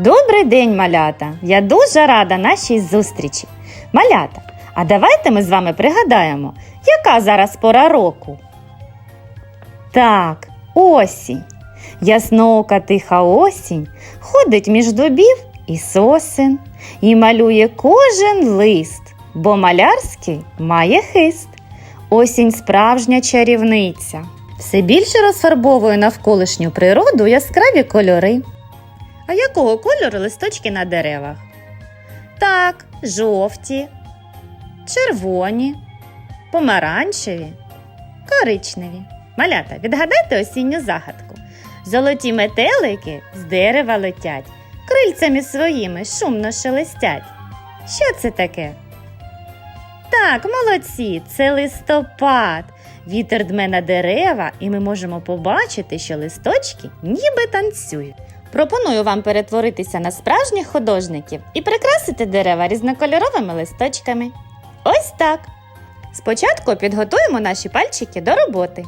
Добрий день, малята! Я дуже рада нашій зустрічі. Малята, а давайте ми з вами пригадаємо, яка зараз пора року. Так, осінь. Ясноока тиха осінь ходить між дубів і сосен і малює кожен лист, бо малярський має хист. Осінь справжня чарівниця. Все більше розфарбовує навколишню природу яскраві кольори. А якого кольору листочки на деревах? Так, жовті, червоні, помаранчеві, коричневі. Малята, відгадайте осінню загадку. Золоті метелики з дерева летять, крильцями своїми шумно шелестять. Що це таке? Так, молодці, це листопад. Вітер дме на дерева, і ми можемо побачити, що листочки ніби танцюють. Пропоную вам перетворитися на справжніх художників і прикрасити дерева різнокольоровими листочками. Ось так. Спочатку підготуємо наші пальчики до роботи.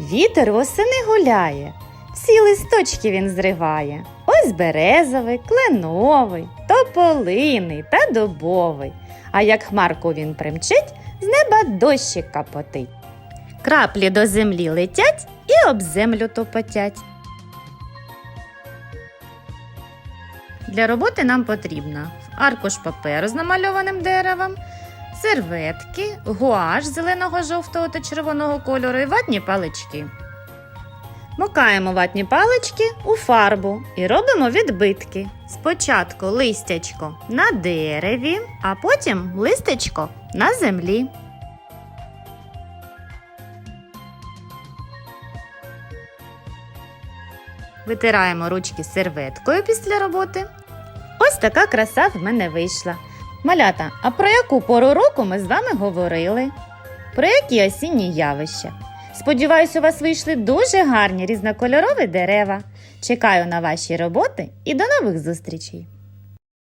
Вітер восени гуляє, всі листочки він зриває. Ось березовий, кленовий, тополиний та дубовий. А як хмарку він примчить, з неба дощик капотить. Краплі до землі летять і об землю топотять. Для роботи нам потрібно аркуш паперу з намальованим деревом, серветки, гуаш зеленого, жовтого та червоного кольору і ватні палички. Мокаємо ватні палички у фарбу і робимо відбитки. Спочатку листячко на дереві, а потім листечко на землі. Витираємо ручки серветкою після роботи. Ось така краса в мене вийшла. Малята, а про яку пору року ми з вами говорили? Про які осінні явища? Сподіваюсь, у вас вийшли дуже гарні різнокольорові дерева. Чекаю на ваші роботи і до нових зустрічей!